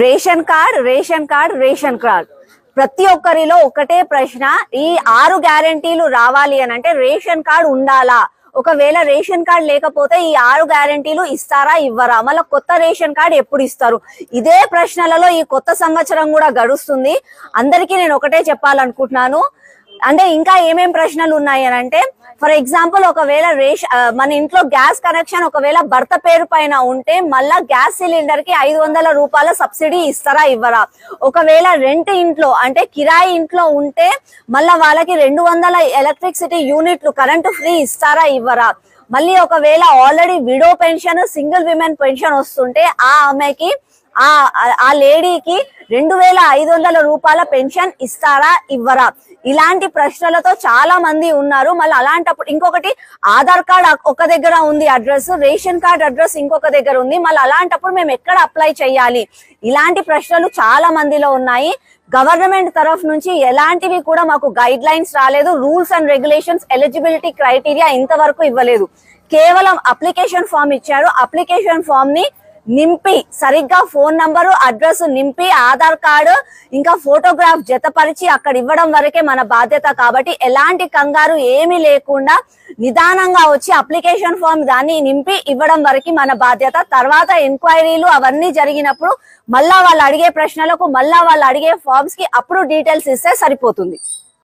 Ration card ration card ration card. ప్రతి ఒక్కరిలో ఒకటే ప్రశ్న ఈ ఆరు గ్యారంటీలు రావాలి అని అంటే రేషన్ కార్డ్ ఉండాలా? ఒకవేళ రేషన్ కార్డ్ లేకపోతే ఈ ఆరు గ్యారంటీలు ఇస్తారా ఇవ్వరా? మళ్ళీ కొత్త రేషన్ కార్డ్ ఎప్పుడు ఇస్తారు? ఇదే ప్రశ్నలలో ఈ కొత్త సంవత్సరం కూడా గడుస్తుంది. అందరికీ నేను ఒకటే చెప్పాలనుకుంటున్నాను. అంటే ఇంకా ఏమేం ప్రశ్నలు ఉన్నాయి అని అంటే ఫర్ ఎగ్జాంపుల్ ఒకవేళ రేష మన ఇంట్లో గ్యాస్ కనెక్షన్ ఒకవేళ భర్త పేరు పైన ఉంటే మళ్ళా గ్యాస్ సిలిండర్కి ఐదు వందల రూపాయల సబ్సిడీ ఇస్తారా ఇవ్వరా? ఒకవేళ రెంట్ ఇంట్లో అంటే కిరాయి ఇంట్లో ఉంటే మళ్ళా వాళ్ళకి రెండు వందల ఎలక్ట్రిసిటీ యూనిట్లు కరెంటు ఫ్రీ ఇస్తారా ఇవ్వరా? మళ్ళీ ఒకవేళ already widow pension single women pension వస్తుంటే ఆ ఆమెకి ఆ ఆ లేడీకి రెండు వేల ఐదు వందల రూపాయల పెన్షన్ ఇస్తారా ఇవ్వరా? ఇలాంటి ప్రశ్నలతో చాలా మంది ఉన్నారు. మళ్ళీ అలాంటప్పుడు ఇంకొకటి ఆధార్ కార్డ్ ఒక దగ్గర ఉంది అడ్రస్ రేషన్ కార్డ్ అడ్రస్ ఇంకొక దగ్గర ఉంది. మళ్ళీ అలాంటప్పుడు మేము ఎక్కడ అప్లై చేయాలి? ఇలాంటి ప్రశ్నలు చాలా మందిలో ఉన్నాయి. గవర్నమెంట్ తరఫు నుంచి ఎలాంటివి కూడా మాకు గైడ్ లైన్స్ రాలేదు. Rules and regulations eligibility criteria ఇంతవరకు ఇవ్వలేదు. కేవలం అప్లికేషన్ ఫామ్ ఇచ్చారు. అప్లికేషన్ ఫామ్ని నింపి సరిగ్గా ఫోన్ నంబరు అడ్రస్ నింపి ఆధార్ కార్డు ఇంకా ఫోటోగ్రాఫ్ జతపరిచి అక్కడ ఇవ్వడం వరకే మన బాధ్యత కాబట్టి ఎలాంటి కంగారు ఏమీ లేకుండా నిదానంగా వచ్చి అప్లికేషన్ ఫామ్ దాన్ని నింపి ఇవ్వడం వరకు మన బాధ్యత. తర్వాత ఎంక్వైరీలు అవన్నీ జరిగినప్పుడు మళ్ళా వాళ్ళు అడిగే ప్రశ్నలకు మళ్ళా వాళ్ళు అడిగే ఫామ్స్కి అప్పుడు డీటెయిల్స్ ఇస్తే సరిపోతుంది.